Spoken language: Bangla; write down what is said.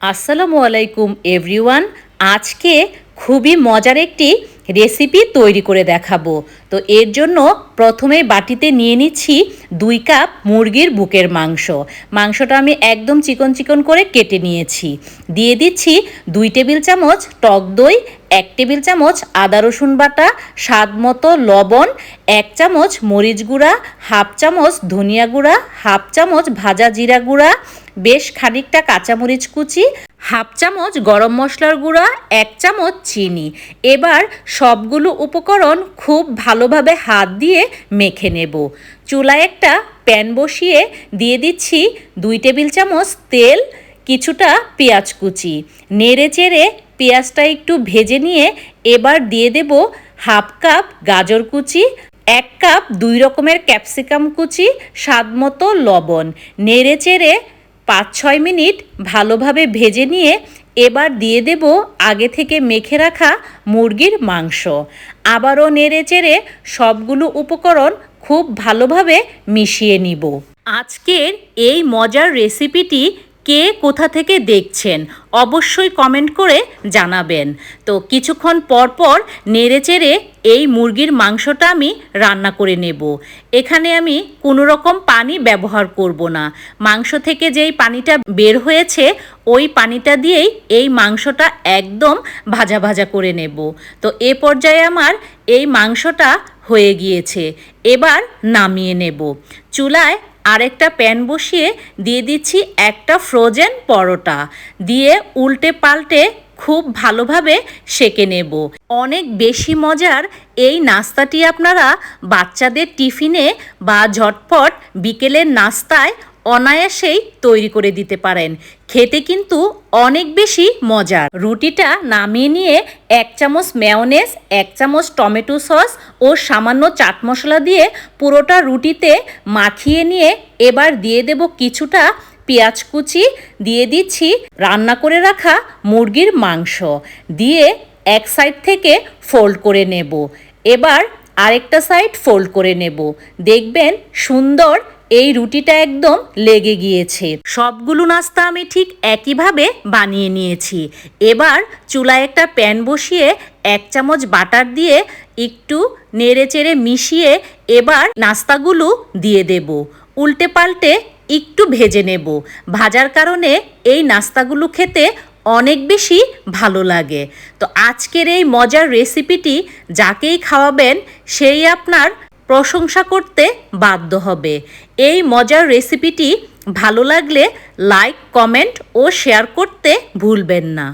আসসালামু আলাইকুম এভরিওয়ান আজকে খুবই মজার একটি রেসিপি তৈরি করে দেখাবো। তো এর জন্য প্রথমে বাটিতে নিয়ে নিচ্ছি দুই কাপ মুরগির বুকের মাংস। মাংসটা আমি একদম চিকন চিকন করে কেটে নিয়েছি। দিয়ে দিচ্ছি দুই টেবিল চামচ টক দই, এক টেবিল চামচ আদা রসুন বাটা, স্বাদ মতো লবণ, এক চামচ মরিচ গুঁড়া, হাফ চামচ ধনিয়া গুঁড়া, হাফ চামচ ভাজা জিরা গুঁড়া বেশ খানিকটা কাঁচামরিচ কুচি, হাফ চামচ গরম মশলার গুঁড়া, এক চামচ চিনি। এবার সবগুলো উপকরণ খুব ভালোভাবে হাত দিয়ে মেখে নেব। চুলায় একটা প্যান বসিয়ে দিয়ে দিচ্ছি দুই টেবিল চামচ তেল, কিছুটা পেঁয়াজ কুচি। নেড়ে চেড়ে পেঁয়াজটা একটু ভেজে নিয়ে এবার দিয়ে দেব হাফ কাপ গাজর কুচি, এক কাপ দুই রকমের ক্যাপসিকাম কুচি স্বাদ মতো লবণ। নেড়ে চেড়ে পাঁচ ছয় মিনিট ভালোভাবে ভেজে নিয়ে এবার দিয়ে দেব আগে থেকে মেখে রাখা মুরগির মাংস। আবারও নেড়ে চেড়ে সবগুলো উপকরণ খুব ভালোভাবে মিশিয়ে নিব। আজকের এই মজার রেসিপিটি কে কোথা থেকে দেখছেন, অবশ্যই কমেন্ট করে জানাবেন। তো কিছুক্ষণ পর পর নেড়ে চেড়ে এই মুরগির মাংসটা আমি রান্না করে নেব। এখানে আমি কোনো রকম পানি ব্যবহার করব না। মাংস থেকে যেই পানিটা বের হয়েছে, ওই পানিটা দিয়েই এই মাংসটা একদম ভাজা ভাজা করে নেব। তো এ পর্যায়ে আমার এই মাংসটা হয়ে গিয়েছে। এবার নামিয়ে নেব। চুলায় আরেকটা প্যান বসিয়ে দিয়ে দিচ্ছি একটা ফ্রোজেন পরোটা। দিয়ে উল্টে পাল্টে খুব ভালোভাবে সেকে নেব। অনেক বেশি মজার এই নাস্তাটি আপনারা বাচ্চাদের টিফিনে বা ঝটপট বিকেলের নাস্তায় অনায়াসেই তৈরি করে দিতে পারেন। খেতে কিন্তু অনেক বেশি মজার। রুটিটা নামিয়ে নিয়ে এক চামচ মেয়নেস এক চামচ টমেটো সস ও সামান্য চাট মশলা দিয়ে পুরোটা রুটিতে মাখিয়ে নিয়ে এবার দিয়ে দেব কিছুটা পেঁয়াজ কুচি। দিয়ে দিচ্ছি রান্না করে রাখা মুরগির মাংস। দিয়ে এক সাইড থেকে ফোল্ড করে নেব। এবার আরেকটা সাইড ফোল্ড করে নেব। দেখবেন সুন্দর এই রুটিটা একদম লেগে গিয়েছে। সবগুলো নাস্তা আমি ঠিক একইভাবে বানিয়ে নিয়েছি। এবার চুলায় একটা প্যান বসিয়ে এক চামচ বাটার দিয়ে একটু নেড়ে চেড়ে মিশিয়ে এবার নাস্তাগুলো দিয়ে দেব। উল্টে পাল্টে একটু ভেজে নেব। ভাজার কারণে এই নাস্তাগুলো খেতে অনেক বেশি ভালো লাগে। তো আজকের এই মজার রেসিপিটি যাকেই খাওয়াবেন, সেই আপনার প্রশংসা করতে বাধ্য হবে। এই মজার রেসিপিটি ভালো লাগলে লাইক কমেন্ট ও শেয়ার করতে ভুলবেন না।